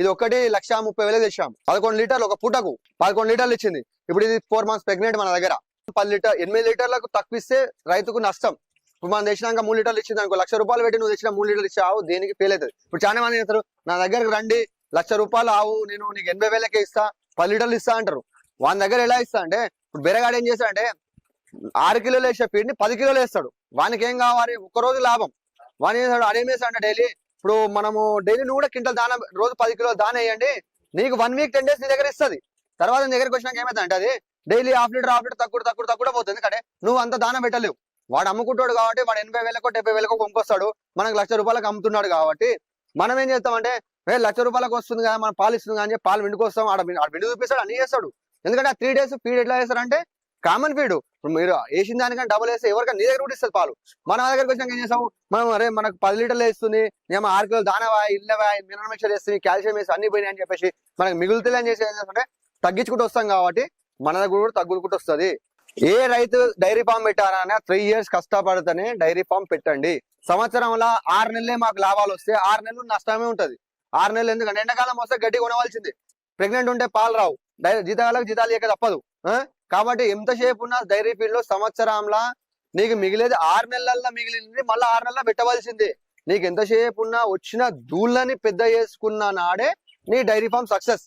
ఇది ఒకటి లక్ష ముప్పై వేలు తెచ్చాము పదకొండు లీటర్లు ఒక పూటకు. పదకొండు లీటర్లు ఇచ్చింది. ఇప్పుడు ఇది ఫోర్ మంత్స్ ప్రెగ్నెంట్ మన దగ్గర. పది లీటర్ ఎనిమిది లీటర్లకు తక్కువస్తే రైతుకు నష్టం. ఇప్పుడు మనం తెచ్చినాక మూడు లీటర్లు ఇచ్చింది అనుకో లక్ష రూపాయలు పెట్టి నువ్వు తెచ్చిన మూడు లీటర్లు ఇచ్చావు దేనికి ఫెయిల్ అవుతుంది ఇప్పుడు చాలా మంది చేస్తారు నా దగ్గరకు రండి లక్ష రూపాయలు ఆవు నేను నీకు ఎనభై వేలకే ఇస్తా పది లీటర్లు ఇస్తా అంటారు. వాని దగ్గర ఎలా ఇస్తా అంటే ఇప్పుడు బెరగాడు ఏం చేస్తాడంటే ఆరు కిలోలు వేసే ఫీడ్ని పది కిలోలు వేస్తాడు. వానికి ఏం కావాలి? ఒక్కరోజు రోజు లాభం. వాని ఏం చేస్తాడు? అదేం చేస్తాడు డైలీ ఇప్పుడు మనము డైలీ నువ్వు కూడా క్వింటల్ దాన రోజు పది కిలో దాన వేయండి. నీకు వన్ వీక్ టెన్ డేస్ నీ దగ్గర ఇస్తుంది. తర్వాత నీ దగ్గరికి వచ్చినాక ఏమైతే అది daily half litre half litre తక్కువ తక్కువ తక్కువ పోతుంది. ఎందుకంటే నువ్వు అంత దాన పెట్టలేవు. వాడు అమ్ముకుంటాడు కాబట్టి వాడు ఎనభై వేలకో డెబ్బై వేలకో కొనుక్కొస్తాడు. మనకు లక్ష రూపాయలకు అమ్ముతున్నాడు కాబట్టి మనం ఏం చేస్తామంటే ఏ లక్ష రూపాయలకు వస్తుంది కదా మనం పాలు ఇస్తుంది కానీ పాలు విండుకొస్తాం ఆడ ఆడ విండు చూపిస్తాడు అన్ని చేస్తాడు. ఎందుకంటే ఆ త్రీ డేస్ ఫీడ్ ఎట్లా చేస్తారంటే కామన్ ఫీడ్ ఇప్పుడు మీరు వేసిన దానికంటే డబుల్ వేస్తే ఎవరికైనా నీ దగ్గర కూడా ఇస్తుంది పాలు. మన దగ్గరకు వచ్చినాక ఏం చేస్తాం మనం అరే మనకు పది లీటర్లు వేస్తుంది. మేము ఆరు కిలో దానవా ఇల్లవా మినరల్ మిక్చర్ వేస్తుంది కాల్షియం వేసి అన్ని పోయినాయి అని చెప్పేసి మనకు మిగులుతుంది అని చేసి ఏం చేస్తుంటే తగ్గించుకుంటూ వస్తాం కాబట్టి మన దగ్గర కూడా తగ్గులుకుంటూ వస్తుంది. ఏ రైతు డైరీ ఫామ్ పెట్టారని త్రీ ఇయర్స్ కష్టపడితేనే డైరీ ఫామ్ పెట్టండి. సంవత్సరంలో ఆరు నెలలే మాకు లాభాలు వస్తే ఆరు నెలలు నష్టమే ఉంటది. ఆరు నెలలు ఎందుకంటే ఎండాకాలం వస్తే గడ్డి కొనవలసింది. ప్రెగ్నెంట్ ఉంటే పాలు రావు. డై- జీతాలకు జీతాలు ఇక తప్పదు. కాబట్టి ఎంతసేపు ఉన్న డైరీ ఫీల్డ్లో సంవత్సరంలా నీకు మిగిలేది ఆరు నెలల్లో మిగిలింది మళ్ళీ ఆరు నెలల్లో పెట్టవలసింది. నీకు ఎంతసేపు ఉన్నా వచ్చిన దూళ్ళని పెద్ద చేసుకున్న నాడే నీ డైరీ ఫామ్ సక్సెస్.